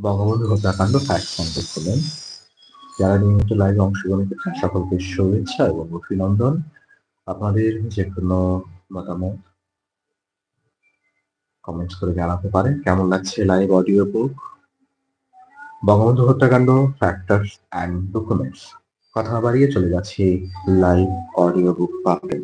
বঙ্গবন্ধু হত্যাকাণ্ড ফ্যাক্ট সংযোগ করলেন যারা নিয়মিত লাইভে অংশগ্রহণ করছেন, সকলকে শুভেচ্ছা এবং অভিনন্দন। আপনাদের যে কোনো মতামত কমেন্টস করে জানাতে পারেন। কেমন লাগছে লাইভ অডিও বুক বঙ্গবন্ধু হত্যাকাণ্ড ফ্যাক্টরস অ্যান্ড ডকুমেন্টস কথা বাড়িয়ে চলে যাচ্ছে লাইভ অডিও বুক পাবেন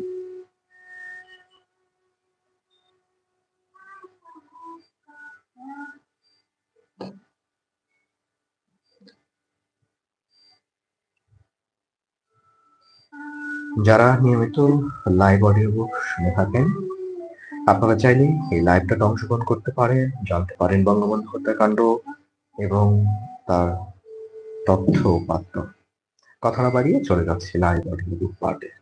যারা নিয়মিত লাইভ অডিও বুক শুনে থাকেন, আপনারা চাইলে এই লাইভটাতে অংশগ্রহণ করতে পারেন, জানতে পারেন বঙ্গবন্ধু হত্যাকাণ্ড এবং তার তথ্য উপাত্ত। কথা না বাড়িয়ে চলে যাচ্ছে লাইভ অডিও বুক পার্টে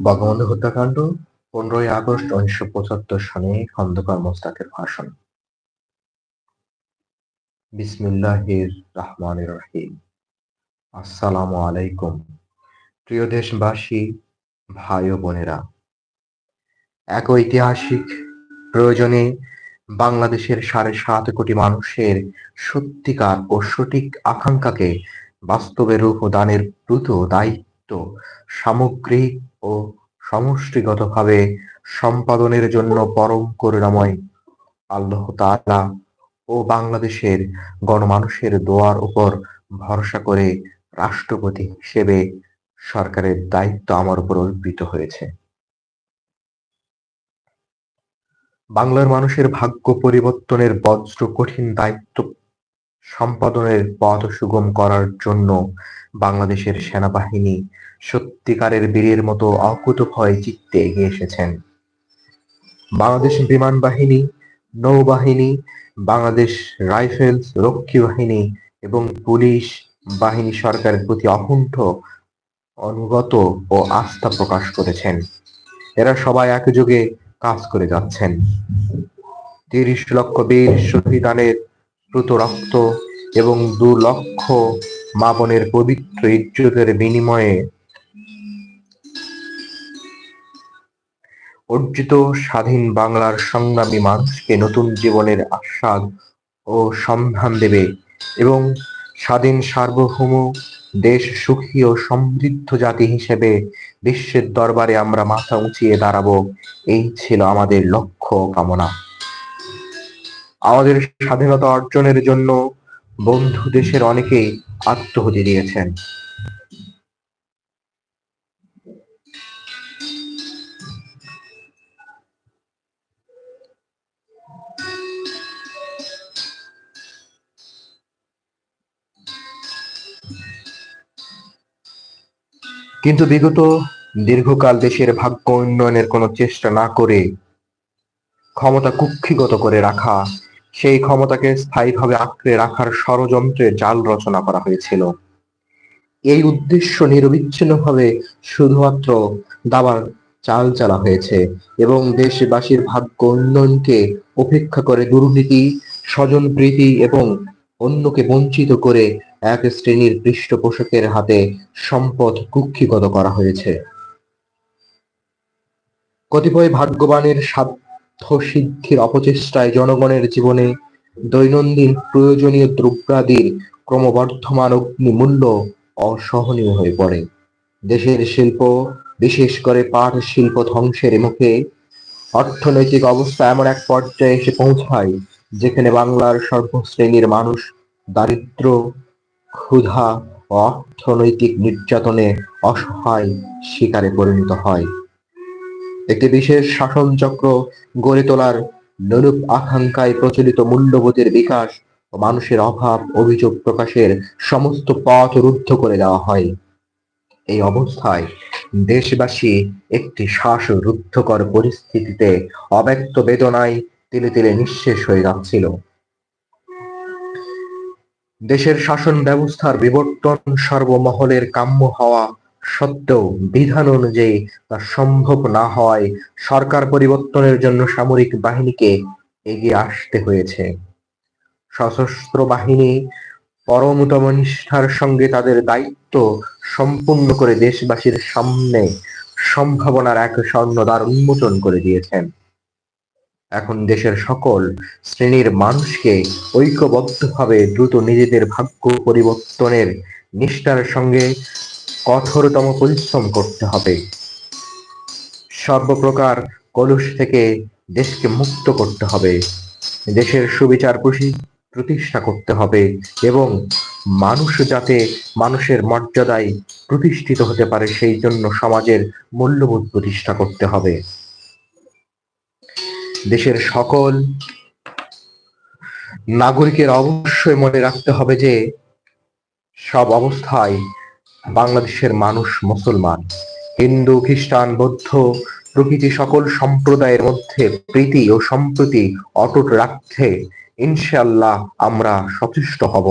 বঙ্গবন্ধু হত্যাকাণ্ড, পনেরোই আগস্ট উনিশশো পঁচাত্তর সালে খন্দকার মোস্তাকের ভাষণ। বিসমিল্লাহির রহমানির রহিম। আসসালামু আলাইকুম। প্রিয় দেশবাসী, ভাই ও বোনেরা, এক ঐতিহাসিক প্রয়োজনে বাংলাদেশের সাড়ে সাত কোটি মানুষের সত্যিকার ও সঠিক আকাঙ্ক্ষাকে বাস্তবে রূপ দানের দ্রুত দায়িত্ব সামগ্রিক ও সমষ্টিগতভাবে সম্পাদনের জন্য পরম করুণাময় আল্লাহ তাআলা ও বাংলাদেশের গণমানুষের দোয়ার উপর ভরসা করে রাষ্ট্রপতি হিসেবে সরকারের দায়িত্ব আমার উপর অর্পিত হয়েছে। বাংলার মানুষের ভাগ্য পরিবর্তনের বজ্র কঠিন দায়িত্ব সম্পাদনের পথ সুগম করার জন্য বাংলাদেশের সেনাবাহিনী সত্যিকারের বীরের মতো অকুতভয় চিত্তে এগিয়ে এসেছেন। বাংলাদেশ বিমান বাহিনী, নৌবাহিনী, বাংলাদেশ রাইফেলস রক্ষী বাহিনী এবং পুলিশ বাহিনী সরকারের প্রতি অকুণ্ঠ, অনুগত ও আস্থা প্রকাশ করেছেন। এরা সবাই একযোগে কাজ করে যাচ্ছেন। তিরিশ লক্ষ বীর শহীদানের দ্রুত রক্ত এবং দু লক্ষ মা বোনের পবিত্র ইজ্জতের বিনিময়ে অর্জিত স্বাধীন বাংলার সংগ্রামী মানুষকে নতুন জীবনের আস্বাদ ও সন্ধান দেবে এবং স্বাধীন সার্বভৌম, দেশ সুখী ও সমৃদ্ধ জাতি হিসেবে বিশ্বের দরবারে আমরা মাথা উঁচিয়ে দাঁড়াবো। এই ছিল আমাদের লক্ষ্য কামনা। আমাদের স্বাধীনতা অর্জনের জন্য বন্ধু দেশের অনেকেই আত্মহতি দিয়েছেন। কিন্তু বিগত দীর্ঘকাল দেশের ভাগ্য উন্নয়নের কোনো চেষ্টা না করে ক্ষমতা কুক্ষিগত করে রাখা সেই ক্ষমতাকে স্থায়ীভাবে আঁকড়ে রাখার ষড়যন্ত্রের জাল রচনা করা হয়েছিল। এই উদ্দেশ্য নিরবিচ্ছিন্নভাবে শুধুমাত্র দাবার চাল চালা হয়েছে এবং দেশবাসীর ভাগ্য উন্নয়নকে উপেক্ষা করে দুর্নীতি, স্বজন প্রীতি এবং অন্যকে বঞ্চিত করে এক শ্রেণির পৃষ্ঠপোষকের হাতে সম্পদ কুক্ষিগত করা হয়েছে। কতিপয় ভাগ্যবানের সিদ্ধির অপচেষ্টায় জনগণের জীবনে দৈনন্দিন প্রয়োজনীয় দ্রব্যাদির ক্রমবর্ধমান অগ্নিমূল্য অসহনীয় হয়ে পড়ে। দেশের শিল্প, বিশেষ করে পাট শিল্প ধ্বংসের মুখে অর্থনৈতিক অবস্থা এমন এক পর্যায়ে এসে পৌঁছায়, যেখানে বাংলার সর্বশ্রেণীর মানুষ দারিদ্র, ক্ষুধা ও অর্থনৈতিক নির্যাতনে অসহায় শিকারে পরিণত হয়। একটি বিশেষ শাসনচক্র গড়ে তোলার নরূপ আকাঙ্ক্ষায় প্রচলিত মূল্যবোধের বিকাশ ও মানুষের অভাব অভিযোগ প্রকাশের সমস্ত পথ রুদ্ধ করে দেওয়া হয়। এই অবস্থায় দেশবাসী একটি শ্বাসরুদ্ধকর পরিস্থিতিতে অব্যক্ত বেদনায় তিলে তিলে নিঃশেষ হয়ে যাচ্ছিল। দেশের শাসন ব্যবস্থার বিবর্তন সর্বমহলের কাম্য হওয়া সত্ত্বেও বিধান অনুযায়ী তা সম্ভব না হওয়ায় সরকার পরিবর্তনের জন্য সামরিক বাহিনীকে এগিয়ে আসতে হয়েছে। সশস্ত্র বাহিনী পরমতম নিষ্ঠার সঙ্গে তাদের দায়িত্ব সম্পূর্ণ করে দেশবাসীর সামনে সম্ভাবনার এক স্বর্ণদ্বার উন্মোচন করে দিয়েছেন। এখন দেশের সকল শ্রেণির মানুষকে ঐক্যবদ্ধভাবে দ্রুত নিজেদের ভাগ্য পরিবর্তনের নিষ্ঠার সঙ্গে কঠোরতম পরিশ্রম করতে হবে। সর্বপ্রকার কলুষ থেকে দেশকে মুক্ত করতে হবে। দেশের সুবিচার প্রতিষ্ঠা করতে হবে এবং মানুষ যাতে মানুষের মর্যাদায় প্রতিষ্ঠিত হতে পারে, সেই জন্য সমাজের মূল্যবোধ প্রতিষ্ঠা করতে হবে। দেশের সকল নাগরিকের অবশ্যই মনে রাখতে হবে যে সব অবস্থায় বাংলাদেশের মানুষ মুসলমান, হিন্দু, খ্রিস্টান, বৌদ্ধ, প্রকৃতি সকল সম্প্রদায়ের মধ্যে প্রীতি ও সম্প্রীতি অটুট রাখতে ইনশাল্লাহ আমরা সচেষ্ট হব।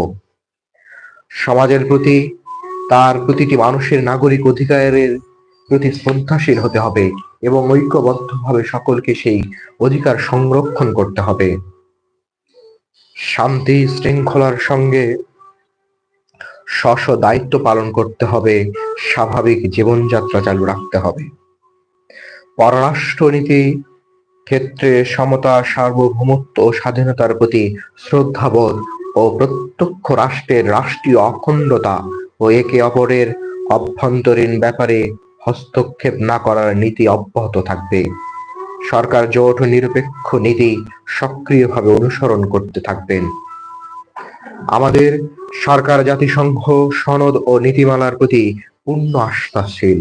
সমাজের প্রতি, তার প্রতিটি মানুষের নাগরিক অধিকারের প্রতি শ্রদ্ধাশীল হতে হবে এবং ঐক্যবদ্ধভাবে সকলকে সেই অধিকার সংরক্ষণ করতে হবে। শান্তি, শৃঙ্খলার সঙ্গে স্ব দায়িত্ব পালন করতে হবে, স্বাভাবিক জীবনযাত্রা চালু রাখতে হবে। পররাষ্ট্রনীতি ক্ষেত্রে সমতা, সার্বভৌমত্ব ও স্বাধীনতার প্রতি শ্রদ্ধাবোধ ও প্রত্যক্ষ রাষ্ট্রের রাষ্ট্রীয় অখণ্ডতা ও একে অপরের অভ্যন্তরীণ ব্যাপারে হস্তক্ষেপ না করার নীতি অব্যাহত থাকবে। সরকার জোট নিরপেক্ষ নীতি সক্রিয়ভাবে অনুসরণ করতে থাকবেন। আমাদের সরকার জাতিসংঘ সনদ ও নীতিমালার প্রতি পূর্ণ আস্থাশীল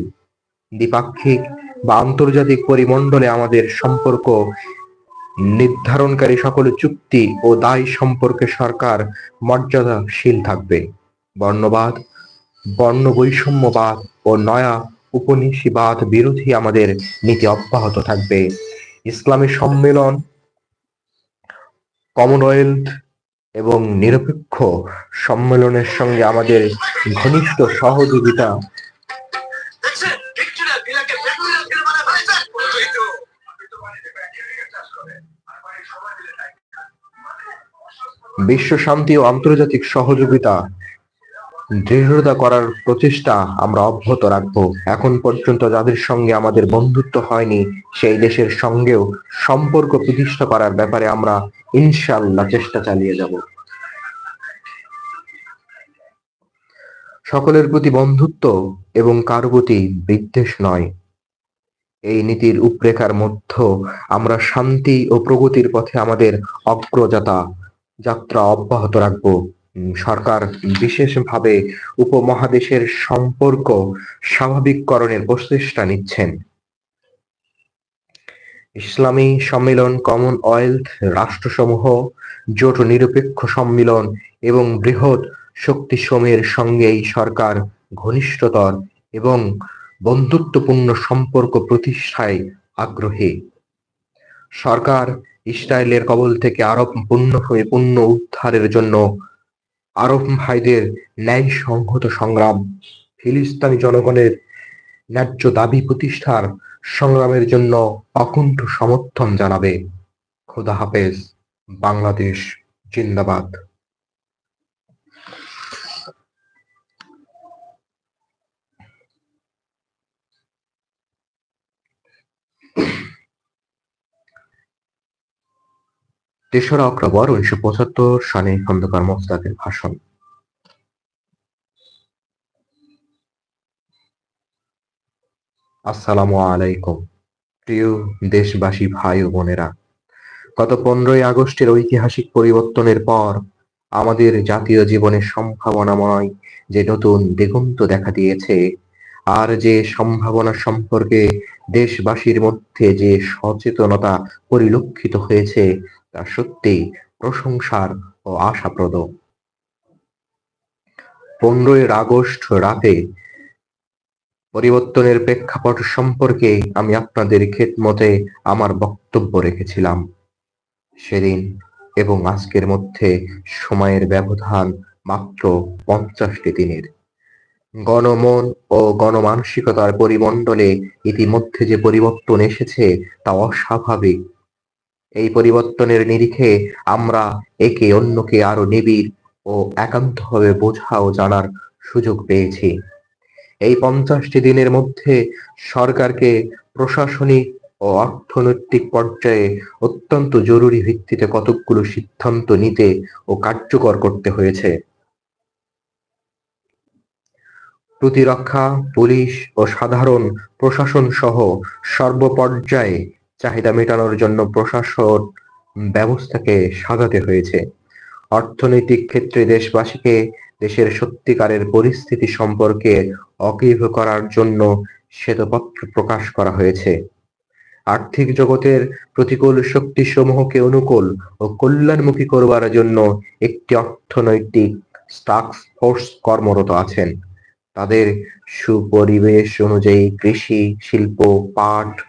দ্বিপাক্ষিক বা আন্তর্জাতিক পরিমণ্ডলে আমাদের সম্পর্ক নির্ধারণকারী সকল চুক্তি ও দায় সম্পর্কে সরকার মর্যাদাশীল থাকবে। বর্ণবাদ বর্ণ বৈষম্যবাদ ও নয়া উপনিষিবাদ বিরোধী আমাদের নীতি অব্যাহত থাকবে। ইসলামী সম্মেলন, কমনওয়েলথ এবং নিরপেক্ষ সম্মেলনের সঙ্গে আমাদের ঘনিষ্ঠ সহযোগিতা বিশ্ব শান্তি ও আন্তর্জাতিক সহযোগিতা দৃঢ়তা করার প্রচেষ্টা আমরা অব্যাহত রাখব। এখন পর্যন্ত যাদের সঙ্গে আমাদের বন্ধুত্ব হয়নি, সেই দেশের সঙ্গেও সম্পর্ক প্রতিষ্ঠা করার ব্যাপারে আমরা ইনশাল্লাহ চেষ্টা চালিয়ে যাব। সকলের প্রতি বন্ধুত্ব এবং কারও প্রতি বিদ্বেষ নয়। এই নীতির উপরেখার মধ্য আমরা শান্তি ও প্রগতির পথে আমাদের অগ্রযাত্রা যাত্রা অব্যাহত রাখব। সরকার বিশেষভাবে উপমহাদেশের সম্পর্ক স্বাভাবিককরণের প্রচেষ্টা নিচ্ছেন। ইসলামী সম্মেলন, কমনওয়েলথ রাষ্ট্রসমূহ, জোট নিরপেক্ষ সম্মেলন এবং বৃহৎ শক্তি শক্তিসমূহের সঙ্গেই সরকার ঘনিষ্ঠতর এবং বন্ধুত্বপূর্ণ সম্পর্ক প্রতিষ্ঠায় আগ্রহী। সরকার ইসরায়েলের কবল থেকে আরব পূর্ণভূমি পূর্ণ উদ্ধারের জন্য আরব ভাইদের ন্যায় সংহত সংগ্রাম, ফিলিস্তানি জনগণের ন্যায্য দাবি প্রতিষ্ঠার সংগ্রামের জন্য অকুণ্ঠ সমর্থন জানাবে। খোদা হাফেজ, বাংলাদেশ, জিন্দাবাদ। তেসরা অক্টোবর উনিশশো পঁচাত্তর সালে খন্দকার মোস্তাকের ভাষণ। আসসালামু আলাইকুম, প্রিয় দেশবাসী ভাই ও বোনেরা। গত পনেরোই আগস্টের ঐতিহাসিক পরিবর্তনের পর আমাদের জাতীয় জীবনের সম্ভাবনাময় যে নতুন দিগন্ত দেখা দিয়েছে, আর যে সম্ভাবনা সম্পর্কে দেশবাসীর মধ্যে যে সচেতনতা পরিলক্ষিত হয়েছে তা সত্যি প্রশংসার ও আশাপ্রদ। পনেরোই আগস্ট রাতে পরিবর্তনের প্রেক্ষাপট সম্পর্কে আমি আপনাদের খেদমতে আমার বক্তব্য রেখেছিলাম। সেদিন এবং আজকের মধ্যে সময়ের ব্যবধান মাত্র পঞ্চাশটি দিনের। গণমন ও গণমানসিকতার পরিমণ্ডলে ইতিমধ্যে যে পরিবর্তন এসেছে তা অস্বাভাবিক। এই পরিবর্তনের নিরিখে আমরা একে অন্যকে আরও নিবিড় ও একান্তভাবে বোঝা ও জানার সুযোগ পেয়েছি। এই পঞ্চাশটি দিনের মধ্যে সরকারকে প্রশাসনিক ও অর্থনৈতিক পর্যায়ে অত্যন্ত জরুরি ভিত্তিতে কতকগুলো সিদ্ধান্ত নিতে ও কার্যকর করতে হয়েছে। প্রতিরক্ষা, পুলিশ ও সাধারণ প্রশাসন সহ সর্বপর্যায়ে চাহিদা মেটানোর জন্য প্রশাসন ব্যবস্থাকে সাজাতে হয়েছে। অর্থনৈতিক ক্ষেত্রে দেশবাসীকে দেশের সত্যিকারের পরিস্থিতি সম্পর্কে অকিভ করার জন্য শ্বেতপত্র প্রকাশ করা হয়েছে। আর্থিক জগতের প্রতিকূল শক্তিসমূহকে অনুকূল ও কল্যাণমুখী করবার জন্য একটি অর্থনৈতিক টাস্ক ফোর্স কর্মরত আছেন। তাদের সুপরিবেশ অনুযায়ী কৃষি, শিল্প, পাট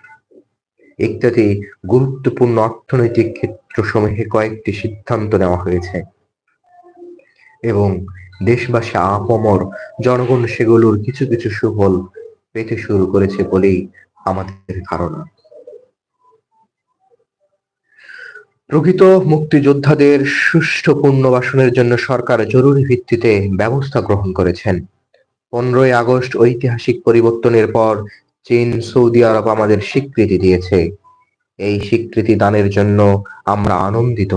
ইত্যাদি গুরুত্বপূর্ণ অর্থনৈতিক ক্ষেত্রসমূহে কয়েকটি সিদ্ধান্ত নেওয়া হয়েছে। এবং দেশবাসী আপমর জনগণ সেগুলোর কিছু কিছু সুফল পেতে শুরু করেছে বলেই আমাদের ধারণা। প্রকৃত মুক্তিযোদ্ধাদের সুষ্ঠু পুনর্বাসনের জন্য সরকার জরুরি ভিত্তিতে ব্যবস্থা গ্রহণ করেছেন। পনেরোই আগস্ট ঐতিহাসিক পরিবর্তনের পর চীন, সৌদি আরব আমাদের স্বীকৃতি দিয়েছে। এই স্বীকৃতি দানের জন্য আমরা আনন্দিত।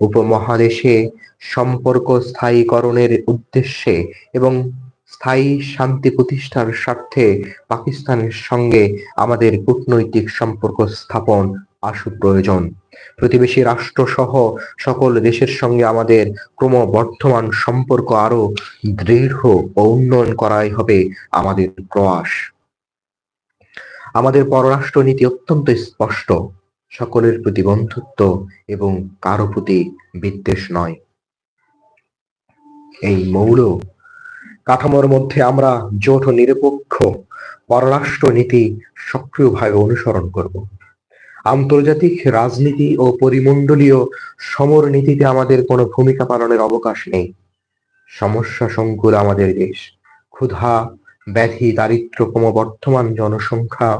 উপমহাদেশে সম্পর্ক স্থায়ীকরণের উদ্দেশ্যে এবং স্থায়ী শান্তি প্রতিষ্ঠার স্বার্থে পাকিস্তানের সঙ্গে আমাদের কূটনৈতিক সম্পর্ক স্থাপন আশু প্রয়োজন। প্রতিবেশী রাষ্ট্র সহ সকল দেশের সঙ্গে আমাদের ক্রমবর্ধমান সম্পর্ক আরও দৃঢ় ও উন্নয়ন করাই হবে আমাদের প্রয়াস। আমাদের পররাষ্ট্র নীতি অত্যন্ত স্পষ্ট। সকলের প্রতি বন্ধুত্ব এবং কারও প্রতি বিদ্বেষ নয়। এই মৌল কাঠামোর মধ্যে আমরা জোট ও নিরপেক্ষ পররাষ্ট্র নীতি সক্রিয়ভাবে অনুসরণ করব। আন্তর্জাতিক রাজনীতি ও পরিমণ্ডলীয় সমর নীতিতে আমাদের কোনো ভূমিকা পালনের অবকাশ নেই। সমস্যা সংকুল আমাদের দেশ। ক্ষুধা, ব্যাধি দারিদ্র ক্রমবর্ধমান জনসংখ্যা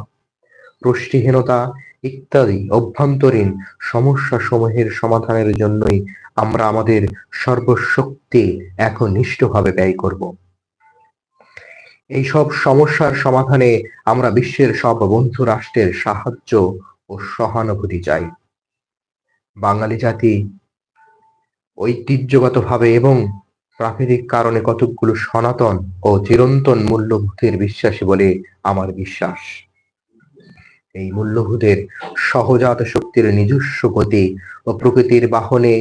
পুষ্টিহীনতা ইত্যাদি অভ্যন্তরীণ সমস্যা সমূহের সমাধানের জন্যই আমরা আমাদের সর্বশক্তি একনিষ্ঠভাবে ব্যয় করব। এই সব সমস্যার সমাধানে আমরা বিশ্বের সব বন্ধু রাষ্ট্রের সাহায্য ও সহানুভূতি চাই। বাঙালি জাতি ঐতিহ্যগতভাবে এবং প্রাকৃতিক কারণে কতকগুলো সনাতন ও চিরন্তন মূল্যবোধের বিশ্বাসী বলে আমার বিশ্বাস। এই মূল্যবোধের সহজাত শক্তির নিজস্ব গতি ও প্রকৃতির বাহনে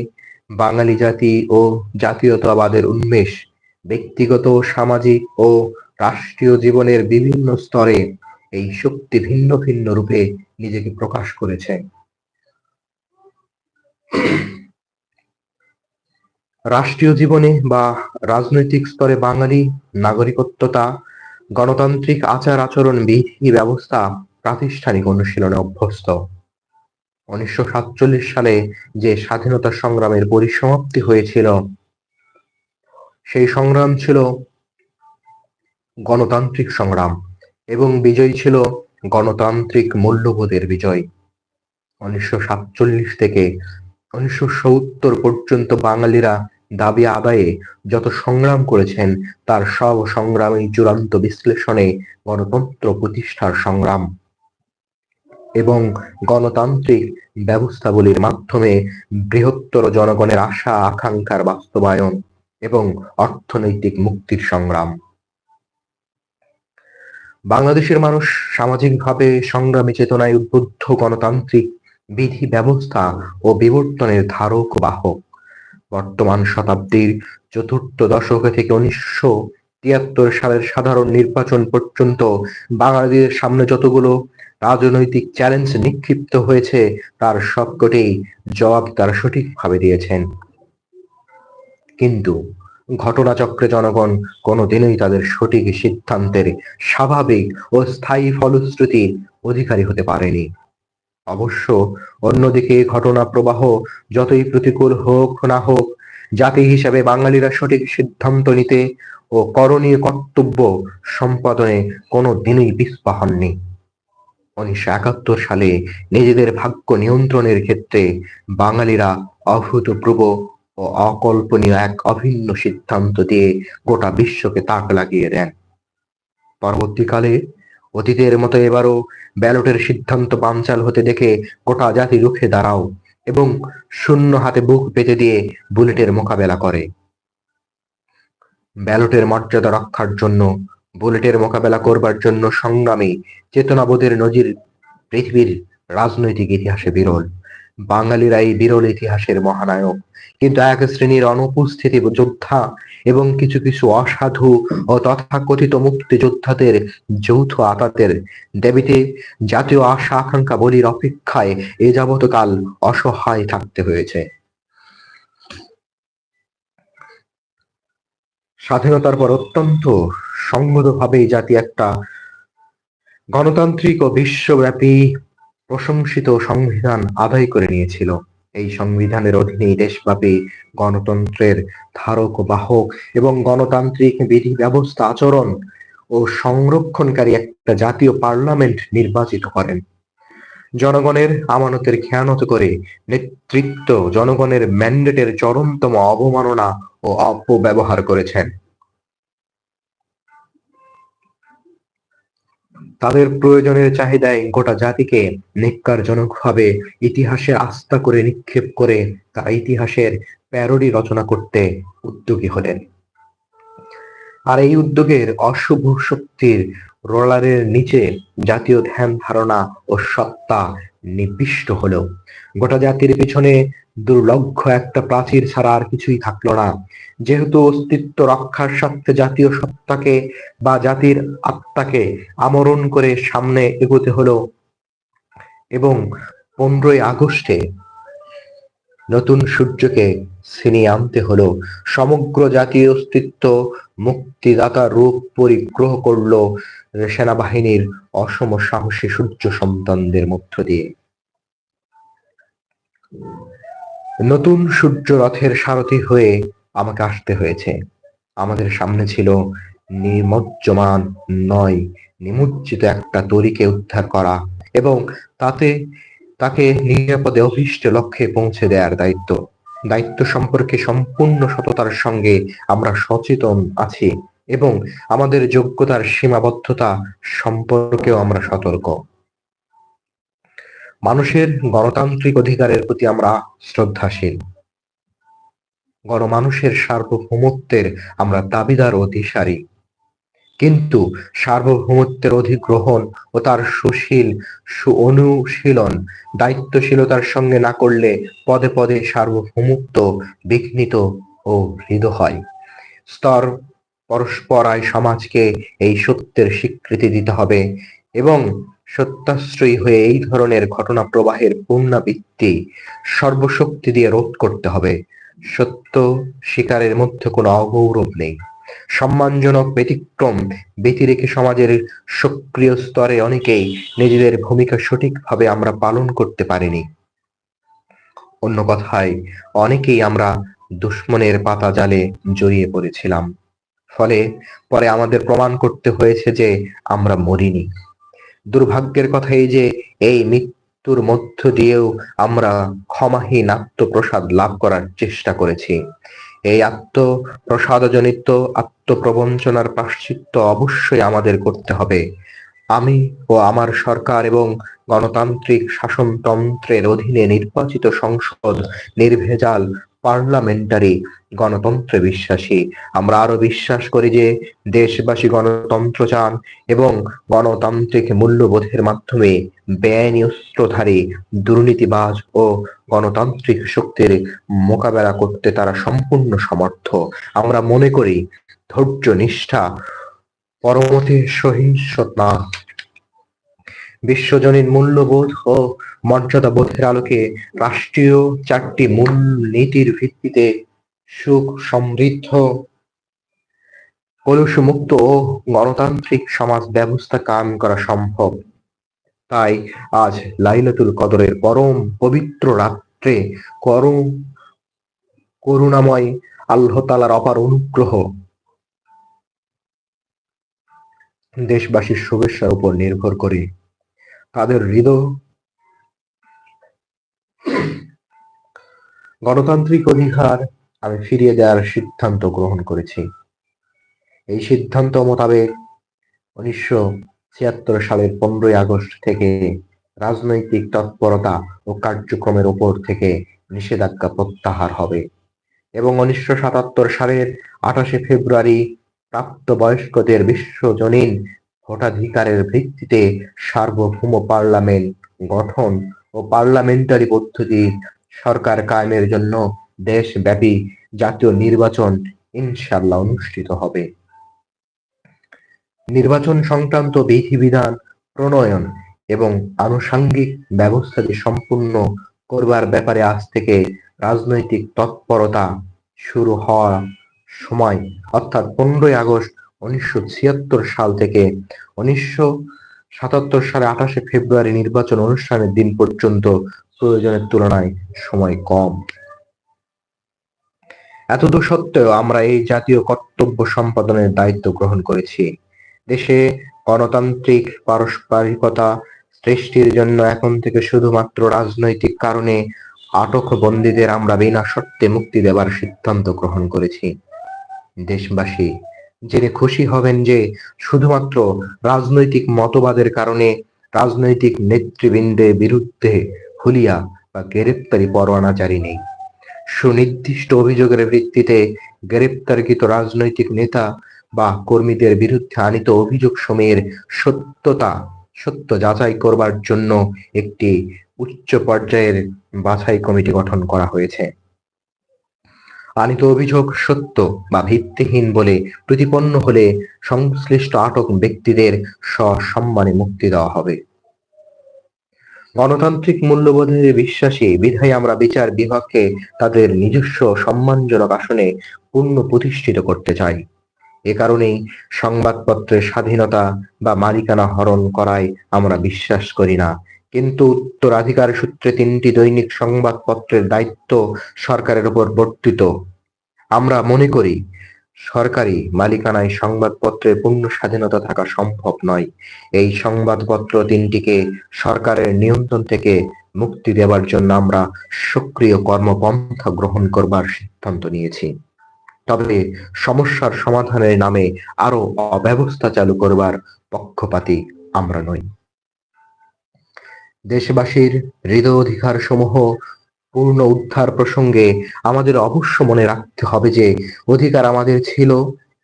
বাঙালি জাতি ও জাতীয়তাবাদের উন্মেষ, ব্যক্তিগত, সামাজিক ও রাষ্ট্রীয় জীবনের বিভিন্ন স্তরে এই শক্তি ভিন্ন ভিন্ন রূপে নিজেকে প্রকাশ করেছে। রাষ্ট্রীয় জীবনে বা রাজনৈতিক স্তরে বাঙালি নাগরিকত্বতা, গণতান্ত্রিক আচার আচরণ বিধি ব্যবস্থা প্রাতিষ্ঠানিক অনুশীলনে অভ্যস্ত। উনিশশো সাতচল্লিশ সালে যে স্বাধীনতা সংগ্রামের পরিসমাপ্তি হয়েছিল, সেই সংগ্রাম ছিল গণতান্ত্রিক সংগ্রাম এবং বিজয় ছিল গণতান্ত্রিক মূল্যবোধের বিজয়। উনিশশো সাতচল্লিশ থেকে উনিশশো সত্তর পর্যন্ত বাঙালিরা দাবি আদায়ে যত সংগ্রাম করেছেন, তার সব সংগ্রামী চূড়ান্ত বিশ্লেষণে গণতন্ত্র প্রতিষ্ঠার সংগ্রাম। এবং গণতান্ত্রিক ব্যবস্থাগুলির মাধ্যমে বৃহত্তর জনগণের আশা, আকাঙ্ক্ষার বাস্তবায়ন এবং অর্থনৈতিক মুক্তির সংগ্রাম। বাংলাদেশের মানুষ সামাজিকভাবে সংগ্রামী চেতনায় উদ্বুদ্ধ গণতান্ত্রিক বিধি ব্যবস্থা ও বিবর্তনের ধারক বাহক। বর্তমান শতাব্দীর চতুর্থ দশক থেকে উনিশশো তিয়াত্তর সালের সাধারণ নির্বাচন পর্যন্ত বাঙালিদের সামনে যতগুলো রাজনৈতিক চ্যালেঞ্জ নিক্ষিপ্ত হয়েছে, তার সবকটি জবাব তারা সঠিকভাবে দিয়েছেন। কিন্তু ঘটনাচক্রে জনগণ কোনোদিনই তাদের সঠিক সিদ্ধান্তের স্বাভাবিক ও স্থায়ী ফলশ্রুতি অধিকারী হতে পারেনি। অবশ্য অন্যদিকে ঘটনা প্রবাহ যতই প্রতিকূল হোক না হোক, জাতি হিসাবে বাঙালিরা সঠিক সিদ্ধান্ত নিতে ও করণীয় কর্তব্য সম্পাদনে কোনো দিনই পিছপা হননি। উনিশশো একাত্তর সালে নিজেদের ভাগ্য নিয়ন্ত্রণের ক্ষেত্রে বাঙালিরা অভূতপূর্ব ও অকল্পনীয় এক অভিন্ন সিদ্ধান্ত দিয়ে গোটা বিশ্বকে তাক লাগিয়ে দেন। পরবর্তীকালে অতীতের মতো এবারও ব্যালটের সিদ্ধান্ত বানচাল হতে দেখে গোটা জাতি রুখে দাঁড়াও এবং শূন্য হাতে বুক পেতে দিয়ে বুলেটের মোকাবেলা করে। ব্যালটের মর্যাদা রক্ষার জন্য বুলেটের মোকাবেলা করবার জন্য সংগ্রামী চেতনাবোধের নজির পৃথিবীর রাজনৈতিক ইতিহাসে বিরল। বাঙালিরা এই বিরল ইতিহাসের মহানায়ক। কিন্তু এক শ্রেণির অনুপস্থিতি যোদ্ধা এবং কিছু কিছু অসাধু ও তথাকথিত মুক্তিযোদ্ধাদের যৌথ আতাতের দেবীতে জাতীয় আশা আকাঙ্ক্ষা বলির অপেক্ষায় এ যাবৎকাল অসহায় থাকতে হয়েছে। স্বাধীনতার পর অত্যন্ত সংগতভাবে জাতি একটা গণতান্ত্রিক ও বিশ্বব্যাপী প্রশংসিত সংবিধান আদায় করে নিয়েছিল। এই সংবিধানের অধীনে দেশব্যাপী গণতন্ত্রের ধারক ও বাহক এবং গণতান্ত্রিক বিধি ব্যবস্থা আচরণ ও সংরক্ষণকারী একটা জাতীয় পার্লামেন্ট নির্বাচিত করেন। জনগণের আমানতের খেয়ানত করে নেতৃত্ব জনগণের ম্যান্ডেটের চরমতম অবমাননা ও অপব্যবহার করেছেন। তাদের প্রয়োজনের চাহিদায় গোটা জাতিকে নিকারজনকভাবে ইতিহাসে আস্থা করে নিক্ষেপ করে তারা ইতিহাসের প্যারোডি রচনা করতে উদ্যোগী হলেন। আর এই উদ্যোগের অশুভ শক্তির রোলারের নিচে জাতীয় ধ্যান ধারণা ও সত্তা নিবিষ্ট হলো। গোটা জাতির পিছনে দুর্লক্ষ একটা প্রাচীর ছাড়া আর কিছুই থাকল না। যেহেতু অস্তিত্ব রক্ষার স্বার্থে জাতীয় সত্তাকে বা জাতির আত্মাকে আমরণ করে সামনে এগোতে হলো এবং পনেরোই আগস্টে নতুন সূর্যকে ছিনিয়ে আনতে হলো, সমগ্র জাতীয় অস্তিত্ব মুক্তিদাতা রূপ পরিগ্রহ করল সেনাবাহিনীর অসম সাহসী সূর্য সন্তানদের মধ্য দিয়ে। নতুন সূর্য রথের সারথি হয়ে আমাকে আসতে হয়েছে। আমাদের সামনে ছিল নিমজ্জমান নয়, নিমজ্জিত একটা তরিকে উদ্ধার করা এবং তাতে, তাকে নিরাপদে অভীষ্ট লক্ষ্যে পৌঁছে দেওয়ার দায়িত্ব। দায়িত্ব সম্পর্কে সম্পূর্ণ সততার সঙ্গে আমরা সচেতন আছি এবং আমাদের যোগ্যতার সীমাবদ্ধতা সম্পর্কেও আমরা সতর্ক। মানুষের গণতান্ত্রিক অধিকারের প্রতি আমরা শ্রদ্ধাশীল। গণমানুষের সার্বভৌমত্বের আমরা দাবিদার অধিসারী কিন্তু সার্বভৌমত্বের অধিগ্রহণ ও তার সুশীল সু অনুশীলন দায়িত্বশীলতার সঙ্গে না করলে পদে পদে সার্বভৌমত্ব বিঘ্নিত ও হৃদ হয়। স্তর পরস্পরায় সমাজকে এই সত্যের স্বীকৃতি দিতে হবে এবং সত্যাশ্রয়ী হয়ে এই ধরনের ঘটনা প্রবাহের পুনরাবৃত্তি সর্বশক্তি দিয়ে রোধ করতে হবে। সত্য শিকারের মধ্যে কোনো অগৌরব নেই। সম্মানজনক ব্যতিক্রম ব্যতিরেকে সমাজের সক্রিয় স্তরে অনেকেই নিজেদের ভূমিকা সঠিকভাবে আমরা পালন করতে পারিনি। অন্য কথায়, অনেকেই আমরা দুশ্মনের পাতা জালে জড়িয়ে পড়েছিলাম। ফলে, পরে আমাদের প্রমাণ করতে হয়েছে যে আমরা মরিনি। দুর্ভাগ্যের কথা এই যে এই মৃত্যুর মধ্য দিয়েও আমরা ক্ষমাহীন আত্মপ্রসাদ লাভ করার চেষ্টা করেছি। এই আত্মপ্রসাদজনিত আত্মপ্রবঞ্চনার প্রাশ্চিত্য অবশ্যই আমাদের করতে হবে। আমি ও আমার সরকার এবং গণতান্ত্রিক শাসনতন্ত্রের অধীনে নির্বাচিত সংসদ, নির্ভেজাল, পার্লামেন্টারি গণতন্ত্রে বিশ্বাসী আমরা আরও বিশ্বাস করি যে দেশবাসী গণতন্ত্র চান এবং গণতান্ত্রিক মূল্যবোধের মাধ্যমে বেআইনি অস্ত্রধারী, দুর্নীতিবাজ ও গণতান্ত্রিক শক্তির মোকাবেলা করতে তারা সম্পূর্ণ সমর্থ। আমরা মনে করি ধৈর্য, নিষ্ঠা, পরমতে, সহিংসতা, বিশ্বজনীন মূল্যবোধ ও মর্যাদা বোধের আলোকে রাষ্ট্রীয় চারটি মূল নীতির ভিত্তিতে সুখ সমৃদ্ধ, কলুষমুক্ত ও গণতান্ত্রিক সমাজ ব্যবস্থা কায়েম করা সম্ভব। তাই আজ লাইলাতুল কদরের পরম পবিত্র রাত্রে করম করুণাময় আল্লাহ তালার অপার অনুগ্রহ দেশবাসীর শুভেচ্ছার উপর নির্ভর করে তাদের হৃদয় গণতান্ত্রিক অধিকার আমি ফিরিয়ে দেওয়ার সিদ্ধান্ত গ্রহণ করেছি। এই সিদ্ধান্ত মোতাবেক উনিশশো ছিয়াত্তর সালের পনেরোই আগস্ট থেকে রাজনৈতিক তৎপরতা ও কার্যক্রমের ওপর থেকে নিষেধাজ্ঞা প্রত্যাহার হবে এবং উনিশশো সাতাত্তর সালের আঠাশে ফেব্রুয়ারি প্রাপ্তবয়স্কদের বিশ্বজনীন ভোটাধিকারের ভিত্তিতে সার্বভৌম পার্লামেন্ট গঠন ও পার্লামেন্টারি পদ্ধতি সরকার কায়েমের জন্য দেশব্যাপী জাতীয় নির্বাচন ইনশাল্লাহ অনুষ্ঠিত হবে। নির্বাচন সংক্রান্ত বিধিবিধান, প্রণয়ন এবং আনুষাঙ্গিক ব্যবস্থাটি সম্পূর্ণ করবার ব্যাপারে আজ থেকে রাজনৈতিক তৎপরতা শুরু হওয়া সময়, অর্থাৎ পনেরোই আগস্ট উনিশশো ছিয়াত্তর সাল থেকে উনিশশো সাতাত্তর সালে আঠাশে ফেব্রুয়ারি নির্বাচন অনুষ্ঠানের দিন পর্যন্ত প্রয়োজনের তুলনায় সময় কম। এতদূর সত্ত্বেও আমরা এই জাতীয় কর্তব্য সম্পাদনের দায়িত্ব গ্রহণ করেছি। দেশে গণতান্ত্রিক পারস্পরিকতা সৃষ্টির জন্য এখন থেকে শুধুমাত্র রাজনৈতিক কারণে আটক বন্দীদের আমরা বিনা শর্তে মুক্তি দেবার সিদ্ধান্ত গ্রহণ করেছি। দেশবাসী, জেনে খুশি হবেন যে শুধুমাত্র রাজনৈতিক মতবাদের কারণে রাজনৈতিক নেতৃবৃন্দের বিরুদ্ধে হুলিয়া বা গ্রেপ্তারি পরোয়ানা জারি নেই। সুনির্দিষ্ট অভিযোগের ভিত্তিতে গ্রেপ্তারকৃত রাজনৈতিক নেতা বা কর্মীদের বিরুদ্ধে আনিত অভিযোগ সমূহের সত্যতা, সত্য যাচাই করবার জন্য একটি উচ্চ পর্যায়ের বাছাই কমিটি গঠন করা হয়েছে। আনিত অভিযোগ সত্য বা ভিত্তিহীন বলে প্রতিপন্ন হলে সংশ্লিষ্ট আটক ব্যক্তিদের সসম্মানে মুক্তি দেওয়া হবে। গণতান্ত্রিক মূল্যবোধের বিশ্বাসী বিধায় আমরা বিচার বিভাগকে তাদের নিজস্ব সম্মানজনক আসনে পূর্ণ প্রতিষ্ঠিত করতে চাই। এ কারণেই সংবাদপত্রের স্বাধীনতা বা মালিকানা হরণ করায় আমরা বিশ্বাস করি না। কিন্তু উত্তরাধিকার সূত্রে তিনটি দৈনিক সংবাদপত্রের দায়িত্ব সরকারের উপর বর্তিত। আমরা মনে করি সরকারি মালিকানায় সংবাদপত্রের পূর্ণ স্বাধীনতা থাকা সম্ভব নয়। এই সংবাদপত্র তিনটিকে সরকারের নিয়ন্ত্রণ থেকে মুক্তি দেওয়ার জন্য আমরা সক্রিয় কর্মপন্থা গ্রহণ করবার সিদ্ধান্ত নিয়েছি। তবে সমস্যার সমাধানের নামে আরও অব্যবস্থা চালু করবার পক্ষপাতী আমরা নই। দেশবাসীর হৃদয় অধিকার সমূহ পূর্ণ উদ্ধার প্রসঙ্গে আমাদের অবশ্য মনে রাখতে হবে যে অধিকার আমাদের ছিল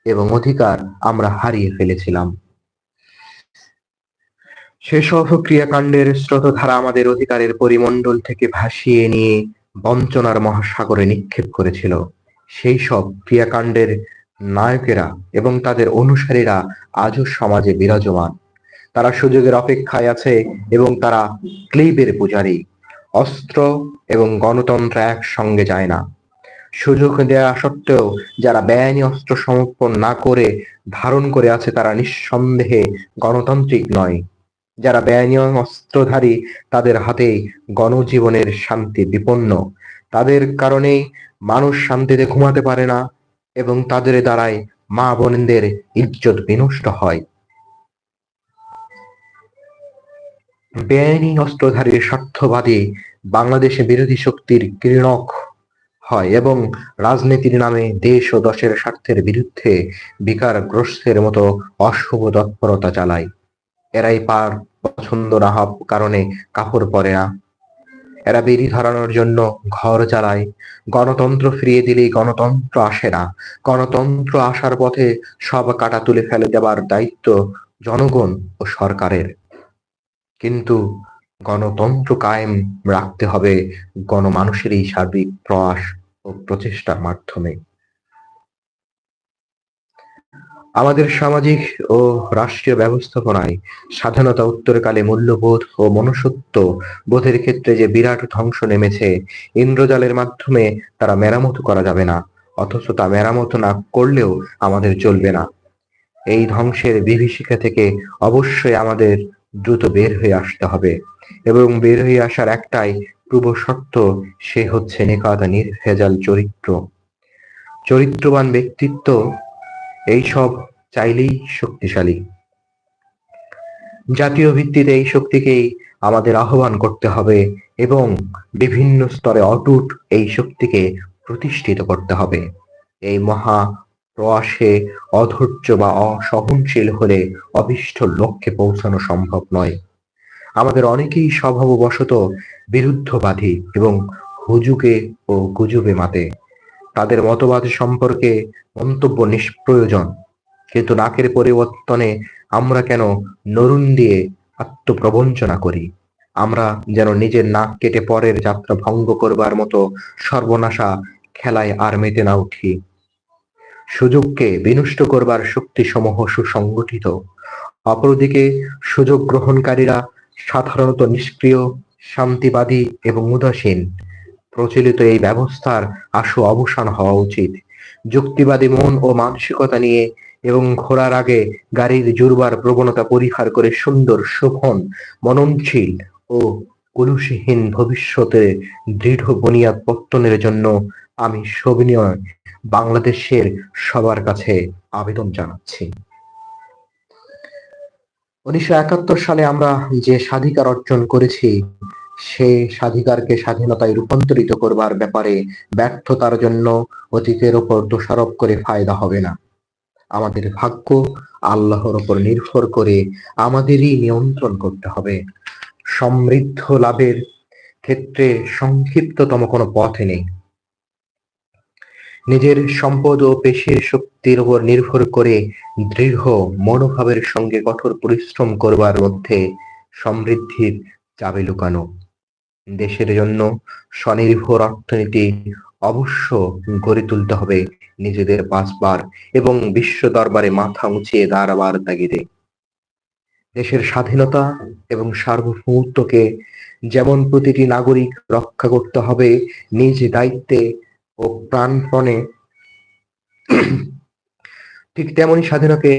এবং অধিকার আমরা হারিয়ে ফেলেছিলাম। সেসব ক্রিয়াকাণ্ডের স্রোতধারা আমাদের অধিকারের পরিমণ্ডল থেকে ভাসিয়ে নিয়ে বঞ্চনার মহাসাগরে নিক্ষেপ করেছিল। সেই সব ক্রিয়াকাণ্ডের নায়কেরা এবং তাদের অনুসারীরা আজও সমাজে বিরাজমান। তারা সুযোগের অপেক্ষায় আছে এবং তারা ক্লিবের পূজারী। অস্ত্র এবং গণতন্ত্র একসঙ্গে যায় না। সুযোগ দেওয়া সত্ত্বেও যারা বেআইনি অস্ত্র সমর্পণ না করে ধারণ করে আছে তারা নিঃসন্দেহে গণতান্ত্রিক নয়। যারা বেআইনি অস্ত্রধারী তাদের হাতে গণজীবনের শান্তি বিপন্ন। তাদের কারণেই মানুষ শান্তিতে ঘুমাতে পারে না এবং তাদের দ্বারাই মা বোনদের ইজ্জত বিনষ্ট হয়। বেআইনি অস্ত্রধারীর স্বার্থবাদী বাংলাদেশে বিরোধী শক্তির কীর্ণক হয় এবং রাজনীতির নামে দেশ ও দশের স্বার্থের বিরুদ্ধে বিকার গ্রস্তের মতো অশুভ তৎপরতা চালায়। এরাই পার পছন্দ না কারণে কাপড় পরে না। এরা বেরি ধরানোর জন্য ঘর চালায়। গণতন্ত্র ফিরিয়ে দিলেই গণতন্ত্র আসে না। গণতন্ত্র আসার পথে সব কাটা তুলে ফেলে দেবার দায়িত্ব জনগণ ও সরকারের। কিন্তু গণতন্ত্র কায়েম রাখতে হবে গণমানুষেরই সার্বিক প্রয়াস ও প্রচেষ্টার মাধ্যমে। আমাদের সামাজিক ও রাষ্ট্রীয় ব্যবস্থাপনায় স্বাধীনতা উত্তরকালে মূল্যবোধ ও মনুষ্যত্ব বোধের ক্ষেত্রে যে বিরাট ধ্বংস নেমেছে, ইন্দ্রজালের মাধ্যমে তারা মেরামত করা যাবে না, অথচ তা মেরামত না করলেও আমাদের চলবে না। এই ধ্বংসের বিভীষিকা থেকে অবশ্যই আমাদের দ্রুত বের হয়ে আসতে হবে। এবং বের হয়ে আসার একটাই পূর্ব শর্ত, সে হচ্ছে নিকাত নির্ভেজাল চরিত্র। চরিত্রবান ব্যক্তিত্ব এইসব চাইলেই শক্তিশালী। জাতীয় ভিত্তিতে এই শক্তিকেই আমাদের আহ্বান করতে হবে এবং বিভিন্ন স্তরে অটুট এই শক্তিকে প্রতিষ্ঠিত করতে হবে। এই মহা প্রয়াসে অধৈর্য বা অসহনশীল হলে অভিষ্ট লক্ষ্যে পৌঁছানো সম্ভব নয়। আমাদের অনেকেই স্বভাববশত বিরুদ্ধবাদী এবং হুজুগে ও গুজবে মাতে। তাদের মতবাদ সম্পর্কে মন্তব্য নিষ্প্রয়োজন। কিন্তু নাকের পরিবর্তনে আমরা কেন নরুন দিয়ে আত্মপ্রবঞ্চনা করি? আমরা যেন নিজের নাক কেটে পরের যাত্রা ভঙ্গ করবার মতো সর্বনাশা খেলায় আর মেতে না উঠি। সুযোগকে বিনষ্ট করবার শক্তিসমূহ সুসংগঠিত। অপরদিকে সুযোগ গ্রহণকারীরা সাধারণত নিষ্ক্রিয়, শান্তিবাদী এবং উদাসীন। প্রচলিত এই ব্যবস্থার আশু অবসান হওয়া উচিত। যুক্তিবাদী মন ও মানসিকতা নিয়ে এবং ঘোরার আগে গাড়ির জুরবার প্রবণতা পরিহার করে সুন্দর, শোভন, মননশীল ও কলুষহীন ভবিষ্যতে দৃঢ় বুনিয়াদ পত্তনের জন্য আমি সবিনয় বাংলাদেশের সবার কাছে আবেদন জানাচ্ছি। উনিশশো একাত্তর সালে আমরা যে স্বাধিকার অর্জন করেছি, সে স্বাধিকারকে স্বাধীনতায় রূপান্তরিত করবার ব্যাপারে ব্যর্থতার জন্য অতীতের ওপর দোষারোপ করে ফায়দা হবে না। আমাদের ভাগ্য আল্লাহর ওপর নির্ভর করে আমাদেরই নিয়ন্ত্রণ করতে হবে। সমৃদ্ধ লাভের ক্ষেত্রে সংক্ষিপ্ততম কোনো পথ নেই। নিজের সম্পদ ও পেশির শক্তির উপর নির্ভর করে দৃঢ় মনোভাবের সঙ্গে কঠোর পরিশ্রম করবার মধ্যে সমৃদ্ধির চাবি লুকানো। দেশের জন্য স্বনির্ভর অর্থনীতি অবশ্য গড়ে তুলতে হবে নিজেদের বাঁচবার এবং বিশ্ব দরবারে মাথা উঁচিয়ে দাঁড়াবার তাগিদে। দেশের স্বাধীনতা এবং সার্বভৌমত্বকে যেমন প্রতিটি নাগরিক রক্ষা করতে হবে, নিজ দায়িত্বে ও প্রাণপণে ঠিক তেমনি স্বাধীনকে,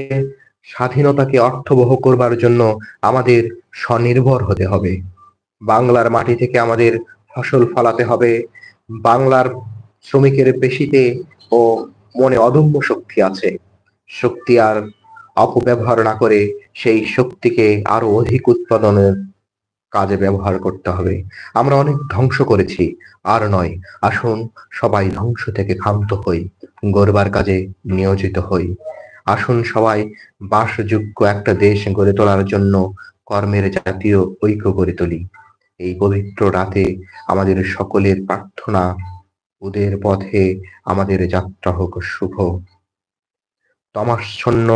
স্বাধীনতাকে অর্থবহ করবার জন্য আমাদের স্বনির্ভর হতে হবে। বাংলার মাটি থেকে আমাদের ফসল ফলাতে হবে। বাংলার শ্রমিকের পেশিতে ও মনে অদম্য শক্তি আছে। শক্তি আর অপব্যবহার না করে সেই শক্তিকে আরও অধিক উৎপাদনের কাজে ব্যবহার করতে হবে। আমরা অনেক ধ্বংস করেছি, আর নয়, আসুন সবাই ধ্বংস থেকে ক্ষান্ত হই, গড়বার কাজে নিয়োজিত হই। আসুন সবাই বাসযোগ্য একটা দেশ গড়ে তোলার জন্য কর্মের জাতীয় ঐক্য গড়ে তুলি। এই পবিত্র রাতে আমাদের সকলের প্রার্থনা, ওদের পথে আমাদের যাত্রা হোক শুভ। তমাচ্ছন্ন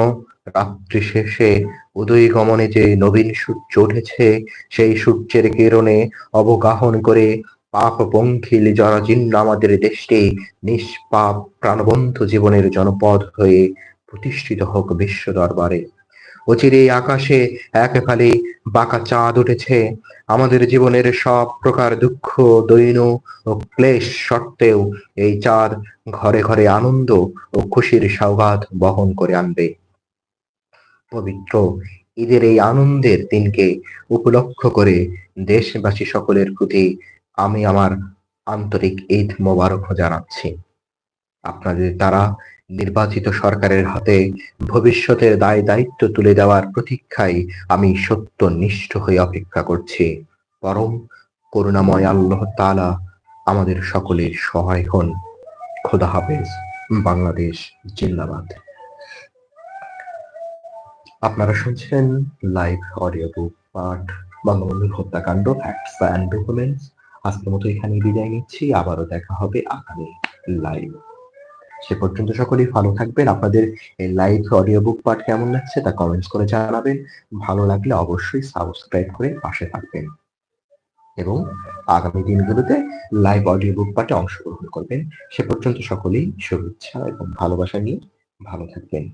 রাত্রি শেষে উদয় গমনে যে নবীন সূর্য উঠেছে, সেই সূর্যের কিরণে অবগাহন করে পাপ পঙ্খিল জরাজীর্ণ আমাদের দেশটি নিষ্পাপ প্রাণবন্ত জীবনের জনপদ হয়ে প্রতিষ্ঠিত হোক বিশ্ব দরবারে। অচিরে আকাশে এক ফালি বাঁকা চাঁদ উঠেছে। আমাদের জীবনের সব প্রকার দুঃখ, দৈন ও ক্লেশ সত্ত্বেও এই চাঁদ ঘরে ঘরে আনন্দ ও খুশির সৌগাত বহন করে আনবে। পবিত্র। ঈদের এই আনন্দের দিনকে উপলক্ষ করে দেশবাসী সকলের প্রতি আমি আমার আন্তরিক ঈদ মোবারক জানাচ্ছি। আপনাদের দ্বারা নির্বাচিত সরকারের হাতে ভবিষ্যতের দায় দায়িত্ব তুলে দেওয়ার প্রতীক্ষায় আমি সত্য নিষ্ঠ হয়ে অপেক্ষা করছি। পরম করুণাময় আল্লাহ তাআলা আমাদের সকলের সহায় হন। খোদা হাফেজ। বাংলাদেশ জিন্দাবাদ। আপনারা শুনছেন লাইভ অডিও বুক পাঠ বঙ্গবন্ধুর হত্যাকাণ্ড ফ্যাক্টস অ্যান্ড ডকুমেন্টস আজকের মতো এখানে বিদায় নিচ্ছি, আবারও দেখা হবে আগামী লাইভ সে পর্যন্ত সকলেই ভালো থাকবেন। আপনাদের এই লাইভ অডিও বুক পাঠ কেমন লাগছে তা কমেন্টস করে জানাবেন। ভালো লাগলে অবশ্যই সাবস্ক্রাইব করে পাশে থাকবেন। এবং আগামী দিনগুলোতে লাইভ অডিও বুক পাঠে অংশগ্রহণ করবেন। সে পর্যন্ত সকলেই শুভেচ্ছা এবং ভালোবাসা নিয়ে ভালো থাকবেন।